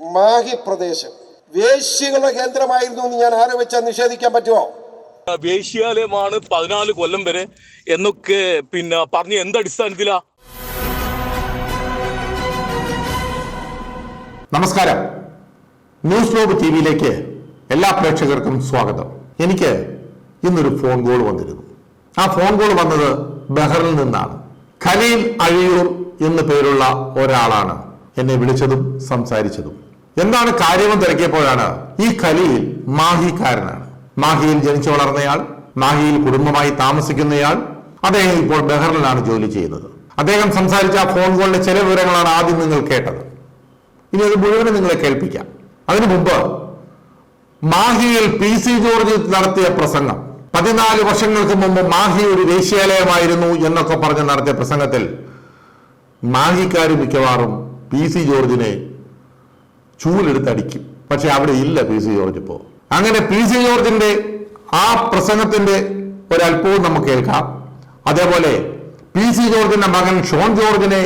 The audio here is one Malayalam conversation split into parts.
മാഹി പ്രദേശം വേശ്യകളുടെ കേന്ദ്രമായിരുന്നു എന്ന് ഞാൻ ആരോപിച്ചാൽ നിഷേധിക്കാൻ പറ്റുമോ വേശ്യാലയമാണ് പതിനാല് കൊല്ലം വരെ എന്നൊക്കെ പിന്നെ പറഞ്ഞ എന്തടിസ്ഥാനത്തിലാ നമസ്കാരം. ന്യൂസ് ലോബ് ടി വിയിലേക്ക് എല്ലാ പ്രേക്ഷകർക്കും സ്വാഗതം. എനിക്ക് ഇന്നൊരു ഫോൺ കോൾ വന്നിരുന്നു. ആ ഫോൺ കോൾ വന്നത് ബഹറിൽ നിന്നാണ്. ഖലീൽ അഴിയൂർ എന്ന് പേരുള്ള ഒരാളാണ് എന്നെ വിളിച്ചതും സംസാരിച്ചതും. എന്താണ് കാര്യമെന്ന് തിരക്കിയപ്പോഴാണ് ഈ ഖലീൽ മാഹിക്കാരനാണ്. മാഹിയിൽ ജനിച്ചു വളർന്നയാൾ മാഹിയിൽ കുടുംബമായി താമസിക്കുന്നയാൾ അദ്ദേഹം ഇപ്പോൾ ബഹറിലാണ് ജോലി ചെയ്യുന്നത്. അദ്ദേഹം സംസാരിച്ച ഫോൺ കോളിലെ ചില വിവരങ്ങളാണ് ആദ്യം നിങ്ങൾ കേട്ടത്. ഇനി അത് മുഴുവനും നിങ്ങളെ കേൾപ്പിക്കാം. അതിനു മുമ്പ് മാഹിയിൽ പി സി ജോർജ് നടത്തിയ പ്രസംഗം. പതിനാല് വർഷങ്ങൾക്ക് മുമ്പ് മാഹി ഒരു ദേശീയാലയമായിരുന്നു എന്നൊക്കെ പറഞ്ഞ് നടത്തിയ പ്രസംഗത്തിൽ മാഹിക്കാർ മിക്കവാറും പി സി ജോർജിനെ ചൂലെടുത്തടിക്കും. പക്ഷെ അവിടെ ഇല്ല പി സി ജോർജ് ഇപ്പോ. അങ്ങനെ പി സി ജോർജിന്റെ ആ പ്രസംഗത്തിന്റെ ഒരല്പവും നമുക്ക് കേൾക്കാം. അതേപോലെ പി സി ജോർജിന്റെ മകൻ ഷോൺ ജോർജിനെ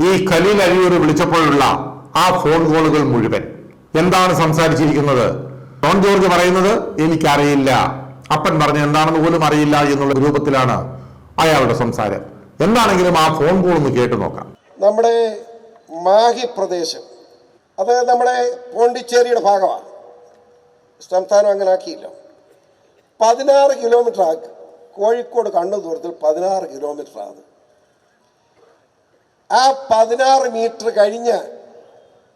ഈ ഖലീൽ അഴിയൂർ വിളിച്ചപ്പോഴുള്ള ആ ഫോൺ കോളുകൾ മുഴുവൻ. എന്താണ് സംസാരിച്ചിരിക്കുന്നത്? ഷോൺ ജോർജ് പറയുന്നത് എനിക്കറിയില്ല. അപ്പൻ പറഞ്ഞ എന്താണെന്ന് പോലും അറിയില്ല എന്നുള്ള രൂപത്തിലാണ് അയാളുടെ സംസാരം. എന്താണെങ്കിലും ആ ഫോൺ കോൾ ഒന്ന് കേട്ടു നോക്കാം. നമ്മുടെ മാഹി പ്രദേശം അത് നമ്മുടെ പോണ്ടിച്ചേരിയുടെ ഭാഗമാണ്. സംസ്ഥാനം അങ്ങനെ ആക്കിയില്ല. പതിനാറ് കിലോമീറ്റർ ആക്കി കോഴിക്കോട് കണ്ണു ദൂരത്തിൽ പതിനാറ് കിലോമീറ്റർ ആണ്. ആ പതിനാറ് മീറ്റർ കഴിഞ്ഞ്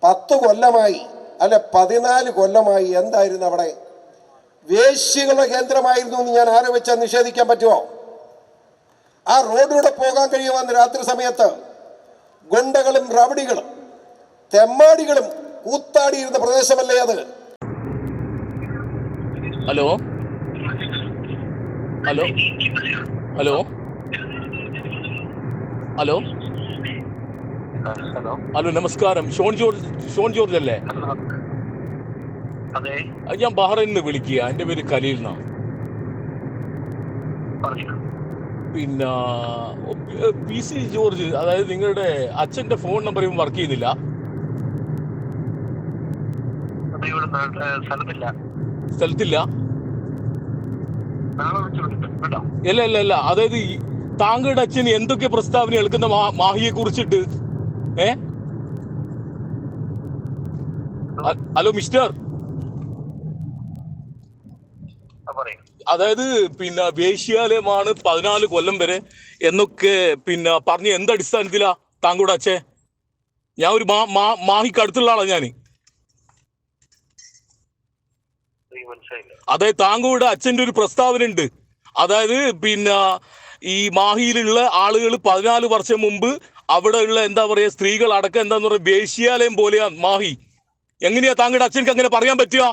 പത്ത് കൊല്ലമായി അല്ലെ പതിനാല് കൊല്ലമായി എന്തായിരുന്നു അവിടെ? വേശ്യകളുടെ കേന്ദ്രമായിരുന്നു എന്ന് ഞാൻ ആരോപിച്ചാൽ നിഷേധിക്കാൻ പറ്റുമോ? ആ റോഡിലൂടെ പോകാൻ കഴിയുമെന്ന് രാത്രി സമയത്ത്? ഗുണ്ടകളും റവടികളും തെമ്മാടികളും കൂത്താടിയിരുന്ന പ്രദേശമല്ലേ അത്? Hello? Hello? Hello? Hello? Hello? Hello നമസ്കാരം. ഷോൺ ജോർജ് ഷോൺ ജോർജ് അല്ലേ? ഞാൻ ബഹ്റൈനിൽ നിന്ന് വിളിക്കുക എന്റെ പേര് ഖലീൽ എന്നാണ്. പറഞ്ഞു. പിന്നെ പി സി ജോർജ് അതായത് നിങ്ങളുടെ അച്ഛന്റെ ഫോൺ നമ്പർ ഇവൻ വർക്ക് ചെയ്യുന്നില്ല. സ്ഥലത്തില്ല. സ്ഥലത്തില്ല? ഇല്ല ഇല്ല അല്ല അതായത് താങ്കളുടെ അച്ഛൻ എന്തൊക്കെ പ്രസ്താവന എടുക്കുന്ന മാഹിയെ കുറിച്ചിട്ട്? ഏ? Hello mister. അതായത് പിന്നെ വേശ്യാലയമാണ് പതിനാല് കൊല്ലം വരെ എന്നൊക്കെ പിന്നെ പറഞ്ഞ എന്തടിസ്ഥാനത്തിലാ താങ്കളുടെ അച്ഛൻ? ഞാൻ ഒരു മാ മാ- മാഹിക്ക് അടുത്തുള്ള ആളാ ഞാൻ അതായത് താങ്കളുടെ അച്ഛന്റെ ഒരു പ്രസ്താവന ഉണ്ട് അതായത് പിന്നെ ഈ മാഹിയിലുള്ള ആളുകൾ പതിനാല് വർഷം മുമ്പ് അവിടെയുള്ള എന്താ പറയാ സ്ത്രീകൾ അടക്കം എന്താന്ന് പറയുക വേശ്യാലയം പോലെയാ മാഹി. എങ്ങനെയാ താങ്കളുടെ അച്ഛനക്ക് അങ്ങനെ പറയാൻ പറ്റുക?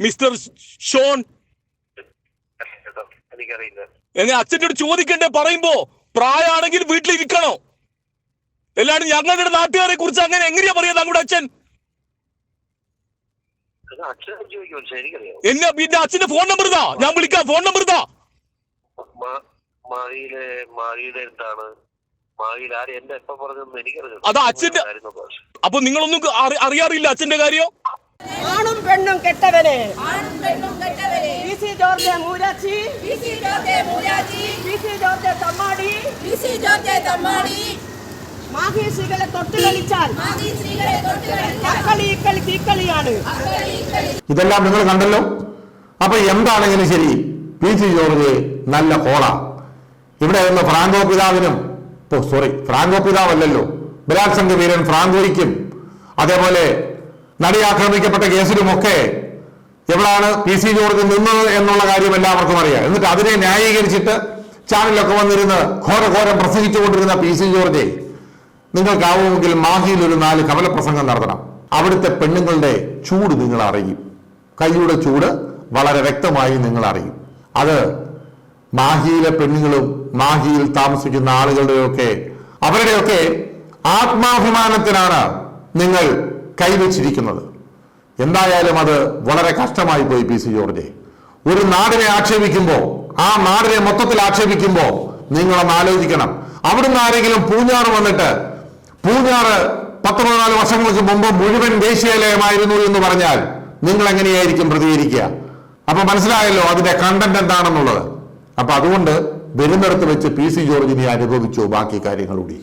മിസ്റ്റർ ഷോൺ? എങ്ങനെ അടുത്ത് ചോദിക്കണ്ടേ പറയുമ്പോ പ്രായമാണെങ്കിൽ വീട്ടിലിരിക്കണോ? എല്ലാണ്ട് ഞങ്ങളുടെ നാട്ടുകാരെ കുറിച്ച് അങ്ങനെ എങ്ങനെയാ പറയാ താങ്കളുടെ അച്ഛൻ അത് അച്ഛനെ ചോദിക്കും പക്ഷേ എനിക്കറിയാം എന്നെ പിന്നെ അച്ഛന്റെ ഫോൺ നമ്പർ ഇതാ. ഞാൻ വിളിക്കാം ഫോൺ നമ്പർ ഇതാ. പറഞ്ഞൊന്നും അച്ഛന്റെ- അപ്പൊ നിങ്ങളൊന്നും അറി- അറിയാറില്ല അച്ഛന്റെ കാര്യം? ആണും പെണ്ണും കെട്ടവനെ ആണും പെണ്ണും കെട്ടവരെ. പി സി ജോർജ് മൂരാച്ചി. പി സി ജോർജ് മൂരാജി പി സി ജോർജ് തമ്മാടി. പി സി ജോർജ് തമ്മാടി. മാഹി സ്ത്രീകളെ തൊട്ട് കളിച്ചാൽ അക്കളി ഇക്കളി ഇതെല്ലാം നിങ്ങൾ കണ്ടല്ലോ? അപ്പൊ എന്താണെങ്കിലും ശരി പി സി ജോർജ് നല്ല കോള. ഇവിടെ നിന്ന് ഫ്രാങ്കോ പിതാവിനും സോറി ഫ്രാങ്കോ പിതാവല്ലല്ലോ. ബലാത്സംഗ വീരൻ ഫ്രാങ്കോയ്ക്കും അതേപോലെ നടി ആക്രമിക്കപ്പെട്ട കേസിലുമൊക്കെ എവിടാണ് പി സി ജോർജ് നിന്നത് എന്നുള്ള കാര്യം എല്ലാവർക്കും അറിയാം. എന്നിട്ട് അതിനെ ന്യായീകരിച്ചിട്ട് ചാനലിലൊക്കെ വന്നിരുന്ന് ഘോരഘോരം പ്രസംഗിച്ചുകൊണ്ടിരുന്ന പി സി ജോർജെ നിങ്ങൾക്കാവുമെങ്കിൽ മാഹിയിൽ ഒരു നാല് കമല പ്രസംഗം നടത്തണം. അവിടുത്തെ പെണ്ണുങ്ങളുടെ ചൂട് നിങ്ങൾ അറിയും. കൈയുടെ ചൂട് വളരെ വ്യക്തമായി നിങ്ങൾ അറിയും. അത് മാഹിയിലെ പെണ്ണുങ്ങളും മാഹിയിൽ താമസിക്കുന്ന ആളുകളുടെയൊക്കെ അവരുടെയൊക്കെ ആത്മാഭിമാനത്തിനാണ് നിങ്ങൾ കൈവച്ചിരിക്കുന്നത്. എന്തായാലും അത് വളരെ കഷ്ടമായി പോയി പി സി ജോർജെ. ഒരു നാടിനെ ആക്ഷേപിക്കുമ്പോൾ ആ നാടിനെ മൊത്തത്തിൽ ആക്ഷേപിക്കുമ്പോൾ നിങ്ങളൊന്ന് ആലോചിക്കണം. അവിടുന്ന് ആരെങ്കിലും പൂഞ്ഞാറ് വന്നിട്ട് പൂഞ്ഞാറ് പത്തൊമ്പതിനാല് വർഷങ്ങൾക്ക് മുമ്പ് മുഴുവൻ ദേശീയാലയമായിരുന്നു എന്ന് പറഞ്ഞാൽ നിങ്ങൾ എങ്ങനെയായിരിക്കും പ്രതികരിക്കുക? അപ്പൊ മനസ്സിലായല്ലോ അതിന്റെ കണ്ടന്റ് എന്താണെന്നുള്ളത്. അപ്പൊ അതുകൊണ്ട് വരുന്നിടത്ത് വെച്ച് പി സി ജോർജിനെ അനുഭവിച്ചു ബാക്കി കാര്യങ്ങളൂടി